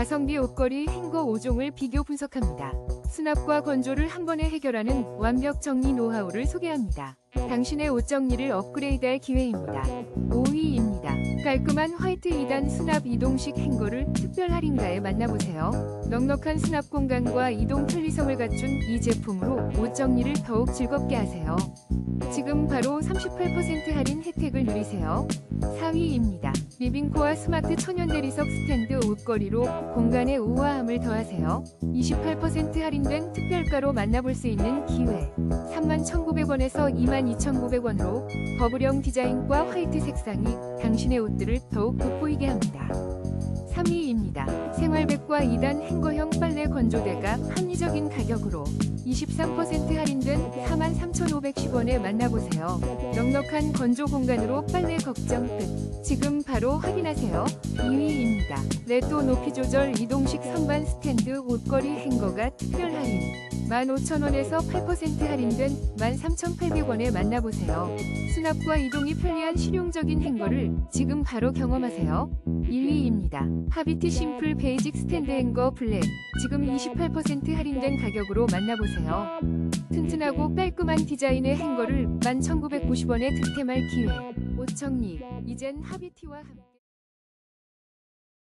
가성비 옷걸이 행거 5종을 비교 분석합니다. 수납과 건조를 한 번에 해결하는 완벽 정리 노하우를 소개합니다. 당신의 옷 정리를 업그레이드할 기회입니다. 5위입니다. 깔끔한 화이트 2단 수납 이동식 행거를 특별 할인가에 만나보세요. 넉넉한 수납 공간과 이동 편리성을 갖춘 이 제품으로 옷 정리를 더욱 즐겁게 하세요. 지금 바로 38% 할인 혜택을 누리세요. 4위입니다. 리빙코어 스마트 천연 대리석 스탠드 옷걸이로 공간의 우아함을 더하세요. 28% 할인된 특별가로 만나볼 수 있는 기회. 31,900원에서 22,900원으로 버블형 디자인과 화이트 색상이 당신의 옷들을 더욱 돋보이게 합니다. 3위입니다. 생활백과 2단 행거형 빨래 건조대가 합리적인 가격으로 23% 할인된 43,510원에 만나보세요. 넉넉한 건조 공간으로 빨래 걱정 끝. 지금 바로 확인하세요. 2위입니다. 레또 높이 조절 이동식 선반 스탠드 옷걸이 행거가 특별 할인. 15,000원에서 8% 할인된 13,800원에 만나보세요. 수납과 이동이 편리한 실용적인 행거를 지금 바로 경험하세요. 1위입니다. 하비트 심플 베이직 스탠드 행거 블랙. 지금 28% 할인된 가격으로 만나보세요. 튼튼하고 깔끔한 디자인의 행거를 11,990원에 득템할 기회. 옷 정리. 이젠 하비티와 함께.